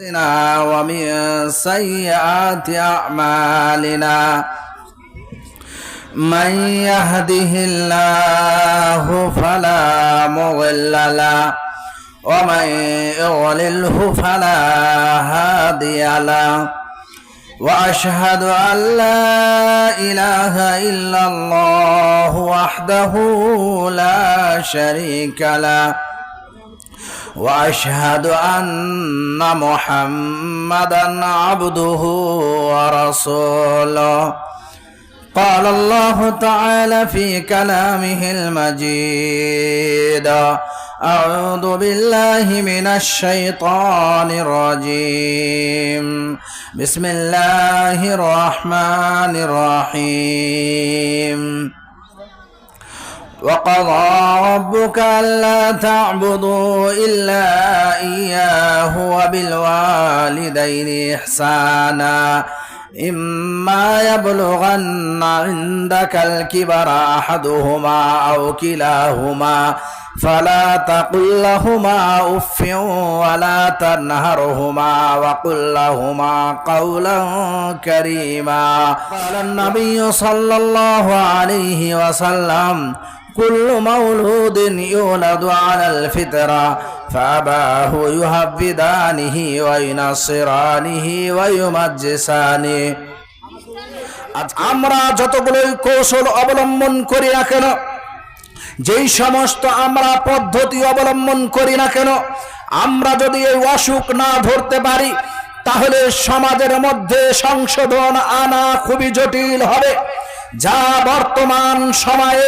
أنفسنا ومن سيئات أعمالنا. من يهده الله فلا مضل له ومن يضلله فلا هادي له. وأشهد أن لا إله إلا الله وحده لا شريك له. وأشهد أن محمدا عبده ورسوله. قال الله تعالى في كلامه المجيد أعوذ بالله من الشيطان الرجيم. بسم الله الرحمن الرحيم. وقضى ربك ألا تعبدوا إلا إياه وبالوالدين إحسانا. إما يبلغن عندك الكبر أحدهما أو كلاهما فلا تقل لهما أف ولا تنهرهما وقل لهما قولا كريما. قال النبي صلى الله عليه وسلم كل مولود يولد على الفطرة فأباه يهبدانه وينصرانه ويمجسانه আজ আমরা যতগুলোই কৌশল অবলম্বন করি না কেন যেই সমস্ত আমরা পদ্ধতি অবলম্বন করি না কেন আমরা যদি এই অসুখ না ধরতে পারি তাহলে সমাজের মধ্যে সংশোধন আনা খুবই জটিল হবে যা বর্তমান সময়ে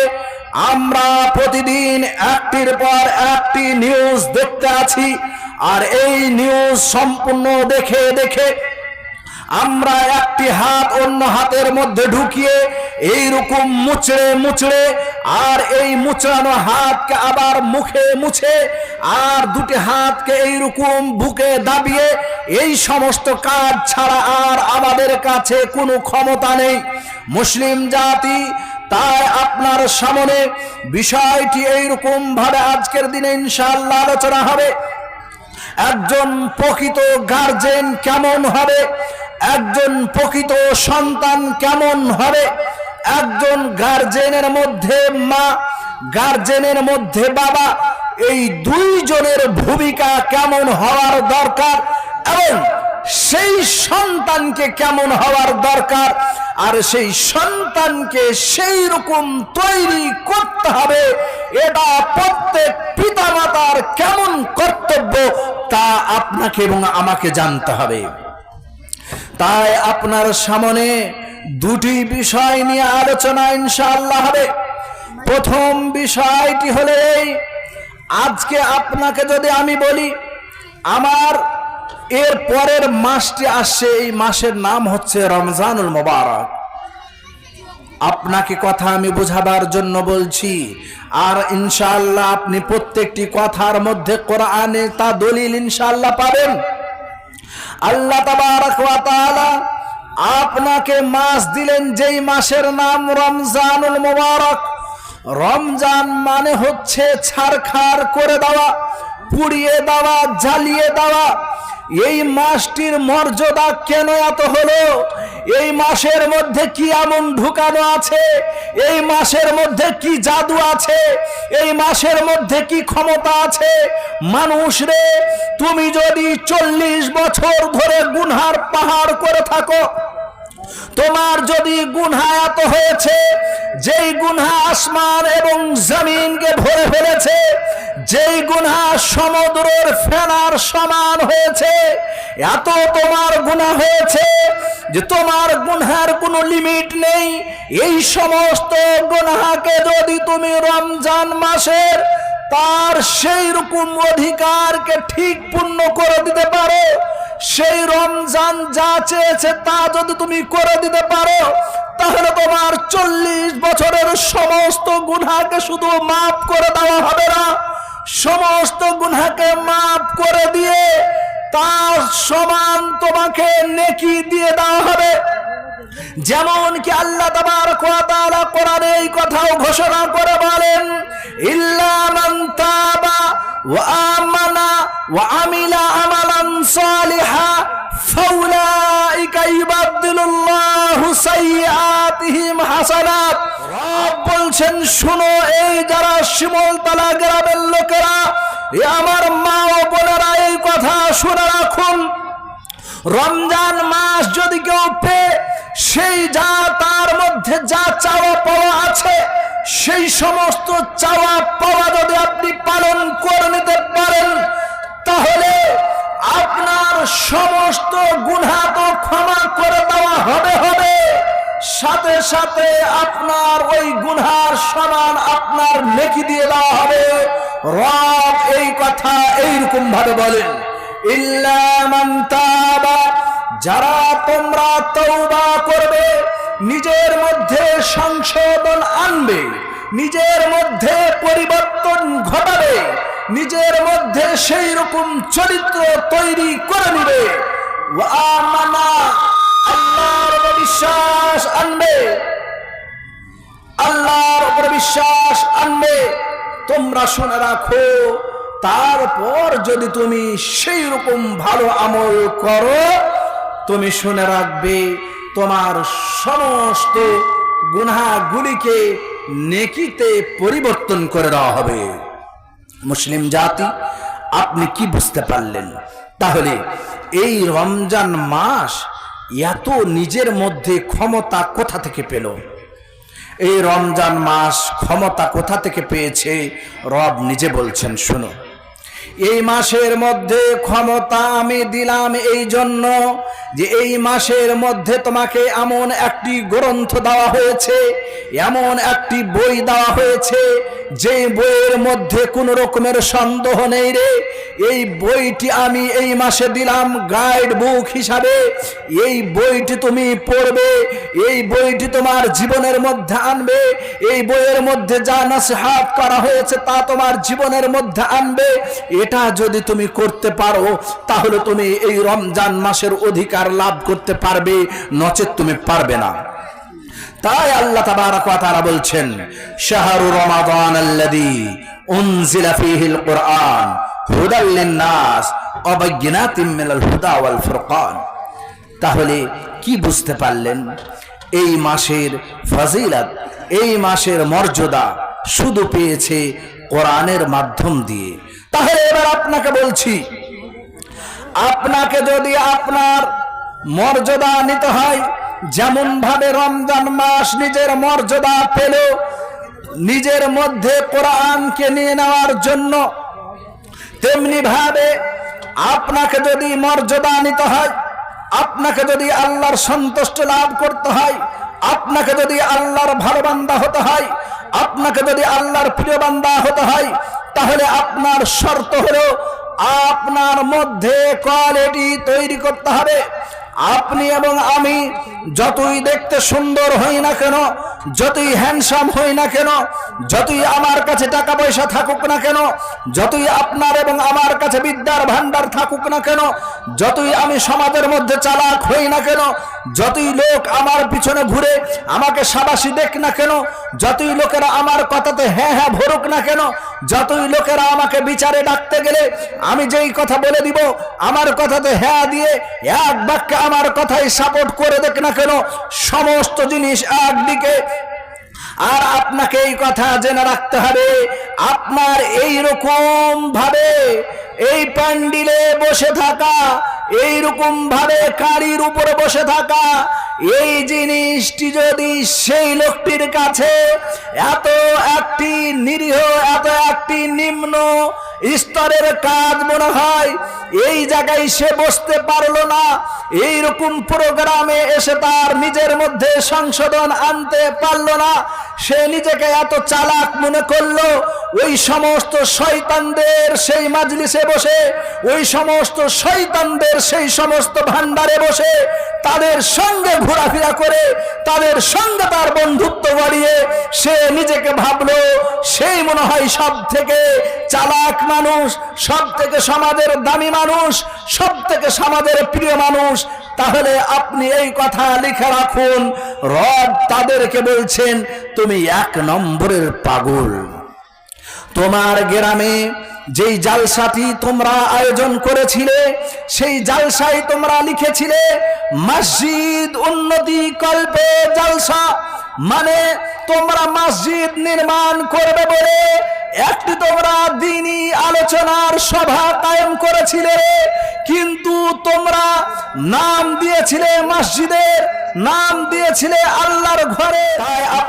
আমরা প্রতিদিন একটির পর একটি নিউজ দেখতে আছি, আর এই নিউজ সম্পূর্ণ দেখে দেখে আমরা একটি হাত অন্য হাতের মধ্যে ঢুকিয়ে এই রকম মুচড়ে মুচড়ে, আর এই মুচড়ানো হাতকে আবার মুখে মুছে, আর দুটি হাতকে এই রকম বুকে দাবিয়ে, এই সমস্ত কাজ ছাড়া আর আমাদের কাছে কোনো ক্ষমতা নেই। মুসলিম জাতি তাই আপনার সামনে বিষয়টি এইরকম ভাবে আজকের দিনে ইনশাআল্লাহ আলোচনা হবে। একজন প্রকৃত গার্জেন কেমন হবে? একজন প্রকৃত সন্তান কেমন হবে? একজন গার্জেনের মধ্যে মা গার্জেনের মধ্যে বাবা, এই দুইজনের ভূমিকা কেমন হওয়ার দরকার? এবং সেই সন্তানকে কেমন হওয়ার দরকার? আর সেই সন্তানকে সেই রকম তৈরি করতে হবে। এটা প্রত্যেক পিতামাতার কেমন কর্তব্য তা আপনাকে এবং আমাকে জানতে হবে। তাই আপনার সামনে দুটি বিষয় নিয়ে আলোচনা ইনশাআল্লাহ হবে। প্রথম বিষয়টি হলে আজকে আপনাকে যদি আমি বলি, আমার এর পরের মাসটি আসছে, এই মাসের নাম হচ্ছে রমজানুল মোবারক। আপনাকে কথা আমি বোঝাবার জন্য বলছি, আর ইনশাল্লাহ আপনি প্রত্যেকটি কথার মধ্যে কোরআনে তা দলিল ইনশাল্লাহ পাবেন। আল্লাহ আপনাকে মাস দিলেন যেই মাসের নাম রমজানুল মোবারক। রমজান মানে হচ্ছে ছারখার করে দেওয়া। পুড়িয়ে দেওয়া, জ্বালিয়ে দেওয়া, এই মাসটির মর্যাদা কেন এত হলো? এই মাসের মধ্যে কি এমন ঢুকানো আছে? এই মাসের মধ্যে কি জাদু আছে? এই মাসের মধ্যে কি ক্ষমতা আছে? মানুষ রে, তুমি যদি চল্লিশ বছর ধরে গুনহার পাহাড় করে থাকো, তোমার যদি গুনহা এত হয়েছে, যেই গুনহা আসমান এবং জমিনকে ভরে ফেলেছে যেই গুনহা সমুদ্রের ফেনার সমান হয়েছে, এত তোমার গুনাহ হয়েছে যে তোমার গুনহার কোনো লিমিট নেই। এই সমস্ত গুনহাকে যদি তুমি রমজান মাসের তার সেই রকম অধিকারকে ঠিক পূর্ণ করে দিতে পারো, সেই রমজান যা চেয়েছে তা যদি তুমি করে দিতে পারো, তাহলে তোমার চল্লিশ বছরের সমস্ত গুনহাকে শুধু মাফ করে দেওয়া হবে না। সমস্ত গুনাকে মাফ করে দিয়ে তার সমান তোমাকে নেকি দিয়ে দেওয়া হবে। যেমন কি আল্লাহ তাবার কোয়াতারা করার এই কথাও ঘোষণা করে বলেন ইল্লামান তাবা ওয়া আমানা ওয়া আমিলা আমালান সালিহা, ফাউলাইকা ইউবাদদিলুল্লাহ বলছেন, শুনো, এই যারা শিমলতলা গ্রামের লোকেরা আমার মা ও বোনেরা এই কথা শুনে রাখুন। রমজান মাস যদি কেউ পেয়ে সেই যা তার মধ্যে যা চাওয়া পাওয়া আছে, সেই সমস্ত চাওয়া পাওয়া যদি আপনি পালন করে নিতে পারেন, তাহলে আপনার সমস্ত গুণা তো ক্ষমা করে দেওয়া হবে। সাথে সাথে আপনার ওই গুনহার সমান আপনার নেকি দিয়ে দেওয়া হবে। রব এই কথা এইরকম ভাবে বলেন। তাবা, যারা তোমরা তওবা করবে, নিজের মধ্যে সংশোধন আনবে, নিজের মধ্যে পরিবর্তন ঘটাবে, নিজের মধ্যে সেই রকম চরিত্র তৈরি করে নিবে। তোমরা শুনে রাখো, তারপর যদি তুমি সেই রকম ভালো আমল করো, তুমি শুনে রাখবে, তোমার সমস্ত গুনাহগুলিকে নেকিতে পরিবর্তন করে দেওয়া হবে। মুসলিম জাতি, আপনি কি বুঝতে পারলেন? তাহলে এই রমজান মাস এত নিজের মধ্যে ক্ষমতা কোথা থেকে পেল? এই রমজান মাস ক্ষমতা কোথা থেকে পেয়েছে? রব নিজে বলছেন, শুনো। এই মাসের মধ্যে ক্ষমতা আমি দিলাম এই জন্য যে এই মাসের মধ্যে তোমাকে এমন একটি গ্রন্থ দেওয়া হয়েছে, এমন একটি বই দেওয়া হয়েছে যে বইয়ের মধ্যে কোনো রকমের সন্দেহ নেই রে, এই বইটি আমি এই মাসে দিলাম গাইড বুক হিসাবে। এই বইটি তুমি পড়বে, এই বইটি তোমার জীবনের মধ্যে আনবে, এই বইয়ের মধ্যে যা নাসিহাত করা হয়েছে তা তোমার জীবনের মধ্যে আনবে। এটা যদি তুমি করতে পারো, তাহলে তুমি এই রমজান মাসের অধিকার লাভ করতে পারবে, নচেত তুমি পারবে না। তাই আল্লাহ ওয়া বলছেন, শাহরু রমাদান ফীহিল কুরআন হুদাল লিন-নাস ওয়া মিনাল হুদা ওয়াল তাহলে কি বুঝতে পারলেন? এই মাসের ফজিলত, এই মাসের মর্যাদা শুধু পেয়েছে কোরআনের মাধ্যম দিয়ে। তাহলে এবার আপনাকে বলছি, আপনাকে যদি আপনার মর্যাদা নিতে হয় যেমন ভাবে রমজান মাস নিজের মর্যাদা পেল, নিজের মধ্যে কোরআনকে নিয়ে নেওয়ার জন্য তেমনি ভাবে আপনাকে যদি মর্যাদা নিতে হয়, আপনাকে যদি আল্লাহর সন্তুষ্ট লাভ করতে হয়, আপনাকে যদি আল্লাহর ভালো বান্দা হতে হয়, আপনাকে যদি আল্লাহর প্রিয় বান্দা হতে হয়, তাহলে আপনার শর্ত হলো, আপনার মধ্যে কোয়ালিটি তৈরি করতে হবে। আপনি এবং আমি যতই দেখতে সুন্দর হই না কেন, যতই হ্যান্ডসাম হই না কেন, যতই আমার কাছে টাকা পয়সা থাকুক না কেন, যতই আপনার এবং আমার কাছে বিদ্যার ভান্ডার থাকুক না কেন, যতই আমি সমাজের মধ্যে চালাক হই না কেন যতই লোক আমার পিছনে ঘুরে আমাকে সাবাসী দেখ না কেন, যতই লোকেরা আমার কথাতে হ্যাঁ হ্যাঁ ভরুক না কেন, যতই লোকেরা আমাকে বিচারে ডাকতে গেলে আমি যেই কথা বলে দিব, আমার কথাতে হ্যাঁ দিয়ে এক বাক্যে আমার কথাই সাপোর্ট করে দেখ না কেন, সমস্ত জিনিস একদিকে। আর আপনাকে এই কথা জেনে রাখতে হবে, আপনার এই রকম ভাবে এই প্যান্ডিলে বসে থাকা, এই রকম ভাবে কারির উপরে বসে থাকা, এই জিনিসটি যদি সেই লোকটির কাছে এত একটি নিরীহ, এত একটি নিম্ন স্তরের কাজ মনে হয়, এই জায়গায় সে বসতে পারল না, এই রকম প্রোগ্রামে এসে তার নিজের মধ্যে সংশোধন আনতে পারল না, সে নিজেকে এত চালাক মনে করল ওই সমস্ত শয়তানদের সেই মাজলিসে বসে, ওই সমস্ত শয়তানদের সেই সমস্ত ভান্ডারে বসে, তাদের সঙ্গে ঘোরাফেরা করে, তাদের সঙ্গে তার বন্ধুত্ব বাড়িয়ে সে নিজেকে ভাবলো, সেই মনে হয় সব থেকে চালাক মানুষ সব থেকে সমাজের দামি মানুষ সব থেকে সমাজের প্রিয় মানুষ। তাহলে আপনি এই কথা লিখে রাখুন। রব তাদেরকে বলছেন, তুমি এক নম্বরের পাগল। তোমার গ্রামে যেই জালসাটি তোমরা আয়োজন করেছিলে, সেই জালসায় তোমরা লিখেছিলে, মসজিদ উন্নতি কল্পে জালসা। মানে তোমরা মসজিদ নির্মাণ করবে বলে একটি তোমরা দিনই আলোচনার সভা কায়েম করেছিলে কিন্তু তোমরা নাম দিয়েছিলে মসজিদের, নাম দিয়েছিলে আল্লাহর ঘরে।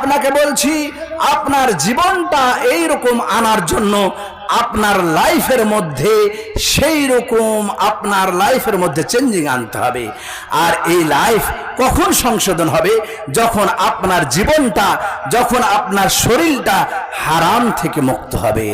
আপনাকে বলছি, আপনার জীবনটা এই রকম আনার জন্য আপনার লাইফের মধ্যে সেই রকম আপনার লাইফের মধ্যে চেঞ্জিং আনতে হবে। আর এই লাইফ কখন সংশোধন হবে? যখন আপনার জীবনটা, যখন আপনার শরীরটা হারাম থেকে মুক্ত হবে।